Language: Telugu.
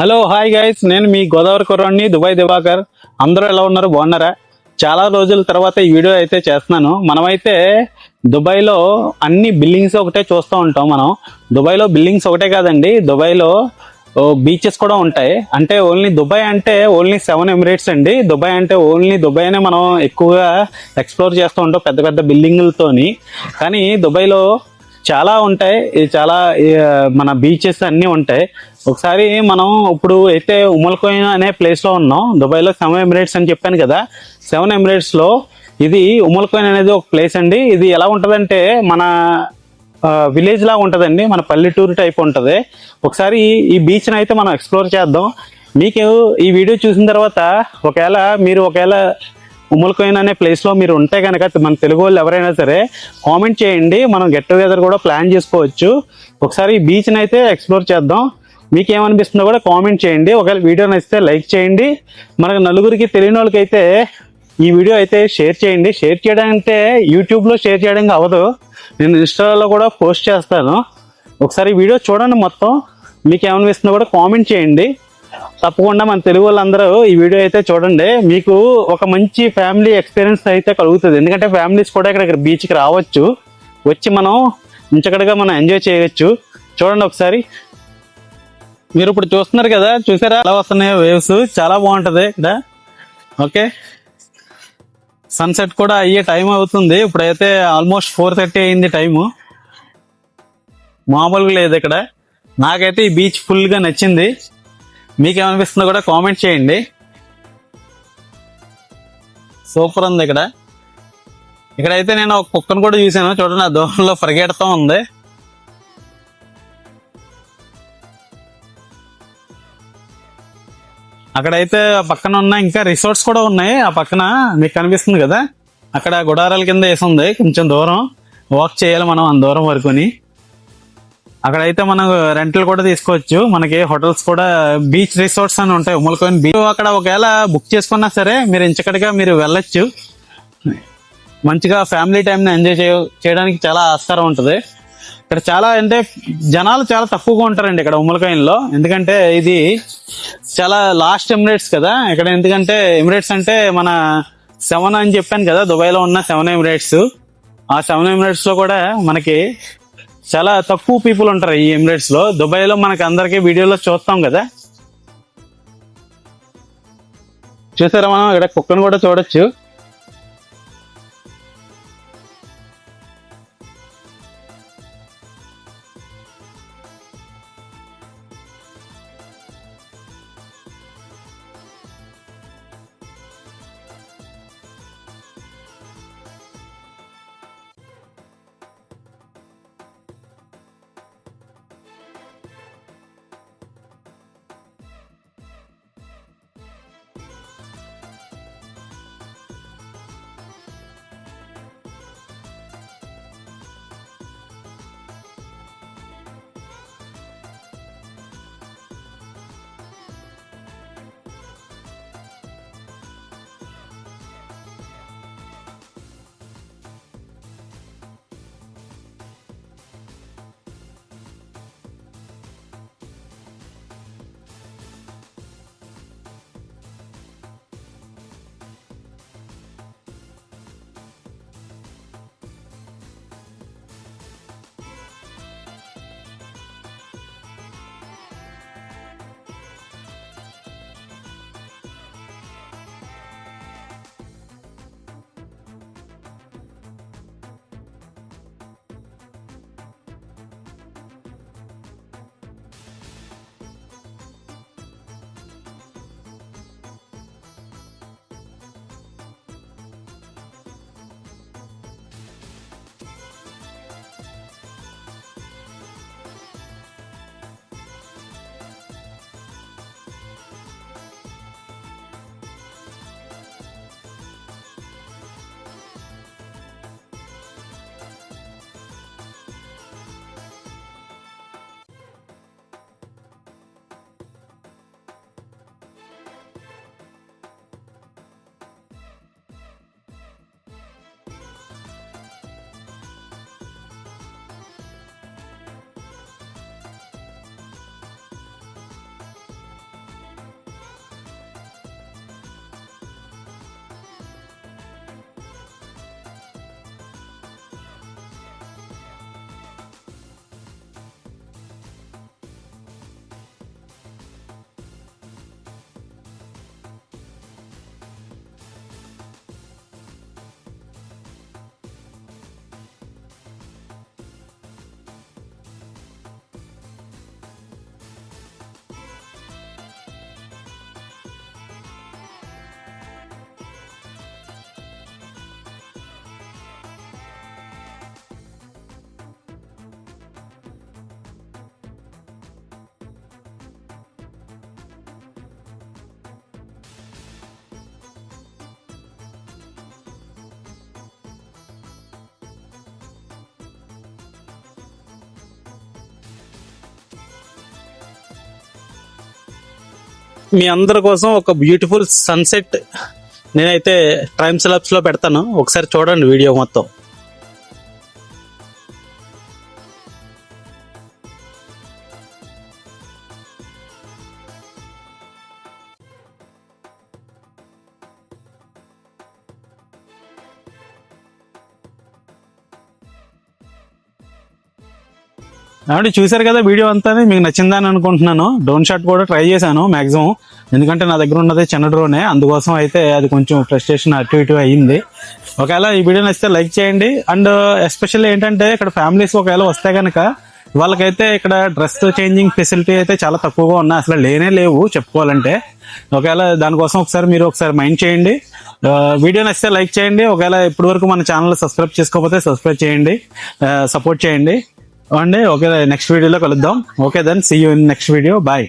హలో హాయ్ గైస్ నేను మీ గోదావరి కుర్రాన్ని దుబాయ్ దివాకర్. అందరూ ఎలా ఉన్నారు? బాగున్నారా? చాలా రోజుల తర్వాత ఈ వీడియో అయితే చేస్తున్నాను. మనమైతే దుబాయ్లో అన్ని బిల్డింగ్స్ ఒకటే చూస్తూ ఉంటాం మనం. దుబాయ్లో బిల్డింగ్స్ ఒకటే కాదండి. దుబాయ్లో బీచెస్ కూడా ఉంటాయి. అంటే ఓన్లీ దుబాయ్ అంటే ఓన్లీ సెవెన్ ఎమిరేట్స్ అండి. దుబాయ్ అంటే ఓన్లీ దుబాయ్నే మనం ఎక్కువగా ఎక్స్ప్లోర్ చేస్తూ ఉంటాం పెద్ద పెద్ద బిల్డింగులతోని. కానీ దుబాయ్లో చాలా ఉంటాయి. చాలా మన బీచెస్ అన్నీ ఉంటాయి. ఒకసారి మనం ఇప్పుడు అయితే ఉమల్కోయిన్ అనే ప్లేస్లో ఉన్నాం. దుబాయ్లో సెవెన్ ఎమిరేట్స్ అని చెప్పాను కదా. సెవెన్ ఎమిరేట్స్లో ఇది ఉమల్కోయిన్ అనేది ఒక ప్లేస్ అండి. ఇది ఎలా ఉంటుందంటే మన విలేజ్ లా ఉంటదండి. మన పల్లెటూరు టైప్ ఉంటుంది. ఒకసారి ఈ- బీచ్ని అయితే మనం ఎక్స్ప్లోర్ చేద్దాం. మీకు ఈ వీడియో చూసిన తర్వాత ఒకవేళ మీరు ఒకవేళ ఉమ్మలకోయిన్ అనే ప్లేస్లో మీరు ఉంటే కనుక మన తెలుగు వాళ్ళు ఎవరైనా సరే కామెంట్ చేయండి. మనం గెట్ టుగెదర్ కూడా ప్లాన్ చేసుకోవచ్చు. ఒకసారి ఈ బీచ్ని అయితే ఎక్స్ప్లోర్ చేద్దాం. మీకు ఏమనిపిస్తుందో కూడా కామెంట్ చేయండి. ఒకవేళ వీడియో నచ్చితే లైక్ చేయండి. మనకు నలుగురికి తెలియని వాళ్ళకైతే ఈ వీడియో అయితే షేర్ చేయండి. షేర్ చేయడం అంటే యూట్యూబ్లో షేర్ చేయడం అవ్వదు నేను ఇన్స్టాలో కూడా పోస్ట్ చేస్తాను. ఒకసారి వీడియో చూడండి మొత్తం. మీకు ఏమనిపిస్తుందో కూడా కామెంట్ చేయండి. తప్పకుండా మన తెలుగు వాళ్ళందరూ ఈ వీడియో అయితే చూడండి. మీకు ఒక మంచి ఫ్యామిలీ ఎక్స్పీరియన్స్ అయితే కలుగుతుంది. ఎందుకంటే ఫ్యామిలీస్ కూడా ఇక్కడ బీచ్కి రావచ్చు. వచ్చి మనం ఇంచకడగా మనం ఎంజాయ్ చేయవచ్చు చూడండి ఒకసారి. మీరు ఇప్పుడు చూస్తున్నారు కదా చూసారా? ఎలా వస్తున్నాయో వేవ్స్ చాలా బాగుంటుంది ఇక్కడ ఓకే సన్సెట్ కూడా అయ్యే టైం అవుతుంది. ఇప్పుడైతే ఆల్మోస్ట్ ఫోర్ థర్టీ అయింది టైము మామూలుగా లేదు ఇక్కడ. నాకైతే ఈ బీచ్ ఫుల్గా నచ్చింది. మీకేమనిపిస్తుందో కూడా కామెంట్ చేయండి. సూపర్ ఉంది ఇక్కడ. ఇక్కడైతే నేను ఒక కుక్కను కూడా చూశాను. చూడండి ఆ దూరంలో పరిగెడతా ఉంది. అక్కడైతే ఆ పక్కన ఉన్న ఇంకా రిసార్ట్స్ కూడా ఉన్నాయి. ఆ పక్కన మీకు కనిపిస్తుంది కదా? అక్కడ గుడారాల కింద వేసి ఉంది. కొంచెం దూరం. వాక్ చేయాలి మనం అంత దూరం వరకుని. అక్కడైతే మనం రెంట్లు కూడా తీసుకోవచ్చు. మనకి హోటల్స్ కూడా బీచ్ రిసార్ట్స్ అని ఉంటాయి. Umm Al Quwain beach. అక్కడ ఒకవేళ బుక్ చేసుకున్నా సరే మీరు ఇంచకటిగా మీరు వెళ్ళొచ్చు. మంచిగా ఫ్యామిలీ టైంని ఎంజాయ్ చేయ చేయడానికి చాలా ఆస్కారం ఉంటుంది. ఇక్కడ చాలా అంటే జనాలు చాలా తక్కువగా ఉంటారండి ఇక్కడ ఉమ్మలకాయంలో ఎందుకంటే ఇది చాలా లాస్ట్ ఎమిరేట్స్ కదా. ఇక్కడ ఎందుకంటే ఎమిరేట్స్ అంటే మన సెవెన్ అని చెప్పాను కదా. దుబాయ్లో ఉన్న సెవెన్ ఎమిరేట్స్. ఆ సెవెన్ ఎమిరేట్స్లో కూడా మనకి చాలా తక్కువ పీపుల్ ఉంటారు ఈ ఎమిరేట్స్లో. దుబాయ్లో మనకి అందరికి వీడియోలో చూస్తాం కదా. చూసారా మనం? ఇక్కడ కుక్కను కూడా చూడొచ్చు. మీ అందరి కోసం ఒక బ్యూటిఫుల్ సన్సెట్ నేనైతే టైమ్ స్లాబ్స్ పెడతాను. ఒకసారి చూడండి వీడియో మొత్తం. కాబట్టి చూశారు కదా వీడియో అంతా మీకు నచ్చిందని అనుకుంటున్నాను. డ్రోన్ షాట్ కూడా ట్రై చేశాను మాక్సిమం ఎందుకంటే నా దగ్గర ఉన్నది చిన్న డ్రోనే అందుకోసం అయితే అది కొంచెం ఫ్రస్ట్రేషన్ అటు ఇటు అయ్యింది ఒకవేళ ఈ వీడియో నచ్చితే లైక్ చేయండి. అండ్ ఎస్పెషల్లీ ఏంటంటే ఇక్కడ ఫ్యామిలీస్ ఒకవేళ వస్తే కనుక వాళ్ళకైతే ఇక్కడ డ్రెస్ చేంజింగ్ ఫెసిలిటీ అయితే చాలా తక్కువగా ఉన్నాయి. అసలు లేనే లేవు చెప్పుకోవాలంటే. ఒకవేళ దానికోసం ఒకసారి మీరు ఒకసారి మైండ్ చేయండి. వీడియో నచ్చితే లైక్ చేయండి. ఒకవేళ ఇప్పటి వరకు మన ఛానల్ సబ్స్క్రైబ్ చేసుకోకపోతే సబ్స్క్రైబ్ చేయండి. సపోర్ట్ చేయండి. అండి ఓకే నెక్స్ట్ వీడియోలో కలుద్దాం. Okay then see you in next video bye